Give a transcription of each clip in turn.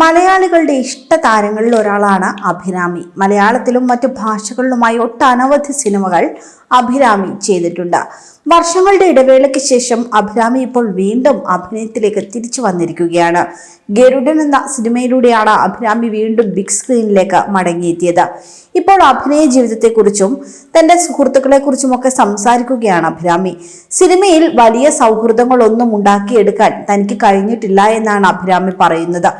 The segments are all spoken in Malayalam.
മലയാളികളുടെ ഇഷ്ട താരങ്ങളിൽ ഒരാളാണ് അഭിരാമി. മലയാളത്തിലും മറ്റു ഭാഷകളിലുമായി ഒട്ടനവധി സിനിമകൾ അഭിരാമി ചെയ്തിട്ടുണ്ട്. വർഷങ്ങളുടെ ഇടവേളയ്ക്ക് ശേഷം അഭിരാമി ഇപ്പോൾ വീണ്ടും അഭിനയത്തിലേക്ക് തിരിച്ചു വന്നിരിക്കുകയാണ്. ഗരുഡൻ എന്ന സിനിമയിലൂടെയാണ് അഭിരാമി വീണ്ടും ബിഗ് സ്ക്രീനിലേക്ക് മടങ്ങിയെത്തിയത്. ഇപ്പോൾ അഭിനയ ജീവിതത്തെക്കുറിച്ചും തന്റെ സുഹൃത്തുക്കളെക്കുറിച്ചുമൊക്കെ സംസാരിക്കുകയാണ് അഭിരാമി. സിനിമയിൽ വലിയ സൗഹൃദങ്ങളൊന്നും ഉണ്ടാക്കിയെടുക്കാൻ തനിക്ക് കഴിഞ്ഞിട്ടില്ല എന്നാണ് അഭിരാമി പറയുന്നത്.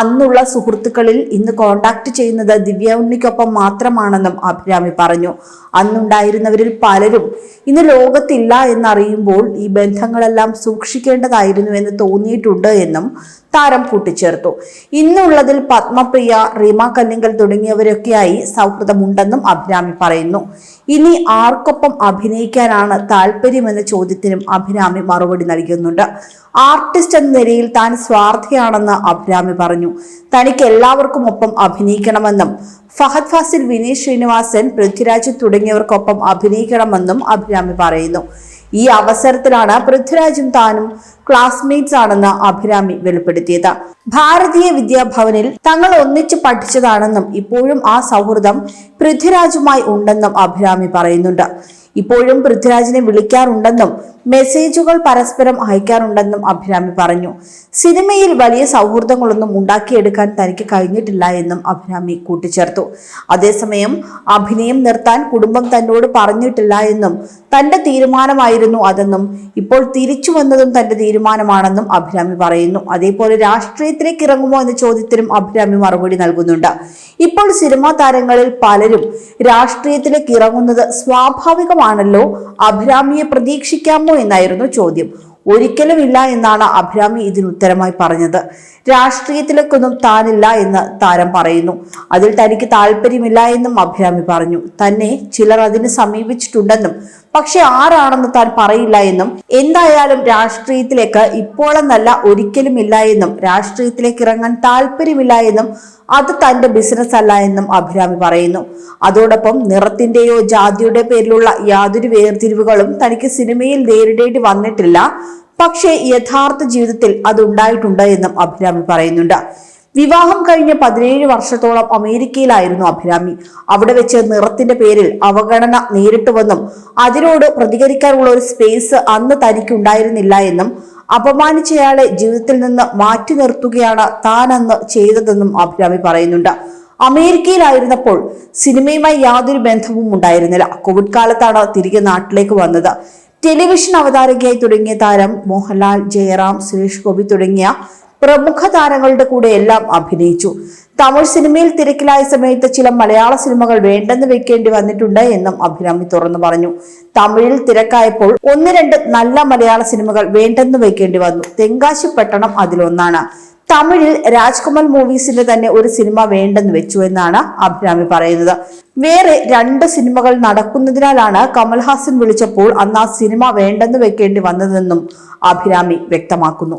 അന്നുള്ള സുഹൃത്തുക്കളിൽ ഇന്ന് കോണ്ടാക്ട് ചെയ്യുന്നത് ദിവ്യ ഉണ്ണിക്കൊപ്പം മാത്രമാണെന്നും അഭിരാമി പറഞ്ഞു. അന്നുണ്ടായിരുന്നവരിൽ പലരും ഇന്ന് ലോകത്തില്ല എന്നറിയുമ്പോൾ ഈ ബന്ധങ്ങളെല്ലാം സൂക്ഷിക്കേണ്ടതായിരുന്നു എന്ന് തോന്നിയിട്ടുണ്ട് എന്നും താരം കൂട്ടിച്ചേർത്തു. ഇന്നുള്ളതിൽ പത്മപ്രിയ റീമ കല്ലിങ്കൽ തുടങ്ങിയവരൊക്കെയായി സൗഹൃദമുണ്ടെന്നും അഭിരാമി പറയുന്നു. ഇനി ആർക്കൊപ്പം അഭിനയിക്കാനാണ് താല്പര്യമെന്ന ചോദ്യത്തിനും അഭിരാമി മറുപടി നൽകുന്നുണ്ട്. ആർട്ടിസ്റ്റ് എന്ന നിലയിൽ താൻ സ്വാർത്ഥയാണെന്ന് അഭിരാമി പറഞ്ഞു. തനിക്ക് എല്ലാവർക്കും ഒപ്പം അഭിനയിക്കണമെന്നും ഫഹദ് ഫാസിൽ വിനീത് ശ്രീനിവാസൻ പൃഥ്വിരാജ് തുടങ്ങിയവർക്കൊപ്പം അഭിനയിക്കണമെന്നും അഭിരാമി പറയുന്നു. ഈ അവസരത്തിലാണ് പൃഥ്വിരാജും താനും ക്ലാസ്മേറ്റ്സ് ആണെന്ന് അഭിരാമി വെളിപ്പെടുത്തിയത്. ഭാരതീയ വിദ്യാഭവനിൽ തങ്ങൾ ഒന്നിച്ചു പഠിച്ചതാണെന്നും ഇപ്പോഴും ആ സൗഹൃദം പൃഥ്വിരാജുമായി ഉണ്ടെന്നും അഭിരാമി പറയുന്നുണ്ട്. ഇപ്പോഴും പൃഥ്വിരാജിനെ വിളിക്കാറുണ്ടെന്നും മെസ്സേജുകൾ പരസ്പരം അയക്കാറുണ്ടെന്നും അഭിരാമി പറഞ്ഞു. സിനിമയിൽ വലിയ സൗഹൃദങ്ങളൊന്നും ഉണ്ടാക്കിയെടുക്കാൻ തനിക്ക് കഴിഞ്ഞിട്ടില്ല എന്നും അഭിരാമി കൂട്ടിച്ചേർത്തു. അതേസമയം അഭിനയം നിർത്താൻ കുടുംബം തന്നോട് പറഞ്ഞിട്ടില്ല എന്നും തന്റെ തീരുമാനമായിരുന്നു അതെന്നും ഇപ്പോൾ തിരിച്ചു വന്നതും തന്റെ തീരുമാനമാണെന്നും അഭിരാമി പറയുന്നു. അതേപോലെ രാഷ്ട്രീയത്തിലേക്ക് ഇറങ്ങുമോ എന്ന ചോദ്യത്തിനും അഭിരാമി മറുപടി നൽകുന്നുണ്ട്. ഇപ്പോൾ സിനിമാ താരങ്ങളിൽ പലരും രാഷ്ട്രീയത്തിലേക്ക് ഇറങ്ങുന്നത് സ്വാഭാവികമാണല്ലോ അഭിരാമിയെ പ്രതീക്ഷിക്കാമോ എന്നായിരുന്നു ചോദ്യം. ഒരിക്കലും ഇല്ല എന്നാണ് അഭിരാമി ഇതിന് ഉത്തരമായി പറഞ്ഞത്. രാഷ്ട്രീയത്തിലേക്കൊന്നും താനില്ല എന്ന് താരം പറയുന്നു. അതിൽ തനിക്ക് താല്പര്യമില്ല എന്നും അഭിരാമി പറഞ്ഞു. തന്നെ ചിലർ അതിന് സമീപിച്ചിട്ടുണ്ടെന്നും പക്ഷെ ആരാണെന്ന് താൻ പറയില്ല എന്നും. എന്തായാലും രാഷ്ട്രീയത്തിലേക്ക് ഇപ്പോഴെന്നല്ല ഒരിക്കലും ഇല്ല എന്നും. രാഷ്ട്രീയത്തിലേക്ക് ഇറങ്ങാൻ താല്പര്യമില്ല എന്നും. അത് തന്റെ ബിസിനസ് അല്ല എന്നും അഭിരാമി പറയുന്നു. അതോടൊപ്പം നിറത്തിന്റെയോ ജാതിയുടെ പേരിലുള്ള യാതൊരു വേർതിരിവുകളും തനിക്ക് സിനിമയിൽ നേരിടേണ്ടി വന്നിട്ടില്ല. പക്ഷേ യഥാർത്ഥ ജീവിതത്തിൽ അത് ഉണ്ടായിട്ടുണ്ട് എന്നും അഭിരാമി പറയുന്നുണ്ട്. വിവാഹം കഴിഞ്ഞ പതിനേഴ് വർഷത്തോളം അമേരിക്കയിലായിരുന്നു അഭിരാമി. അവിടെ വെച്ച് നിറത്തിന്റെ പേരിൽ അവഗണന നേരിട്ടുവെന്നും അതിനോട് പ്രതികരിക്കാനുള്ള ഒരു സ്പേസ് അന്ന് തനിക്കുണ്ടായിരുന്നില്ല എന്നും അപമാനിച്ചയാളെ ജീവിതത്തിൽ നിന്ന് മാറ്റി നിർത്തുകയാണ് താൻ അന്ന് ചെയ്തതെന്നും അഭിരാമി പറയുന്നുണ്ട്. അമേരിക്കയിലായിരുന്നപ്പോൾ സിനിമയുമായി യാതൊരു ബന്ധവും ഉണ്ടായിരുന്നില്ല. കോവിഡ് കാലത്താണ് തിരികെ നാട്ടിലേക്ക് വന്നത്. ടെലിവിഷൻ അവതാരകയായി തുടങ്ങിയ താരം മോഹൻലാൽ ജയറാം സുരേഷ് ഗോപി തുടങ്ങിയ പ്രമുഖ താരങ്ങളുടെ കൂടെ എല്ലാം അഭിനയിച്ചു. തമിഴ് സിനിമയിൽ തിരക്കിലായ സമയത്ത് ചില മലയാള സിനിമകൾ വേണ്ടെന്ന് വെക്കേണ്ടി വന്നിട്ടുണ്ട് എന്നും അഭിരാമി തുറന്നു പറഞ്ഞു. തമിഴിൽ തിരക്കായപ്പോൾ ഒന്ന് രണ്ട് നല്ല മലയാള സിനിമകൾ വേണ്ടെന്ന് വെക്കേണ്ടി വന്നു. തെങ്കാശി പട്ടണം അതിലൊന്നാണ്. തമിഴിൽ രാജ്കുമാർ മൂവീസിന്റെ തന്നെ ഒരു സിനിമ വേണ്ടെന്ന് വെച്ചു എന്നാണ് അഭിരാമി പറയുന്നത്. വേറെ രണ്ട് സിനിമകൾ നടക്കുന്നതിനാലാണ് കമൽഹാസൻ വിളിച്ചപ്പോൾ അന്ന് ആ സിനിമ വേണ്ടെന്ന് വെക്കേണ്ടി വന്നതെന്നും അഭിരാമി വ്യക്തമാക്കുന്നു.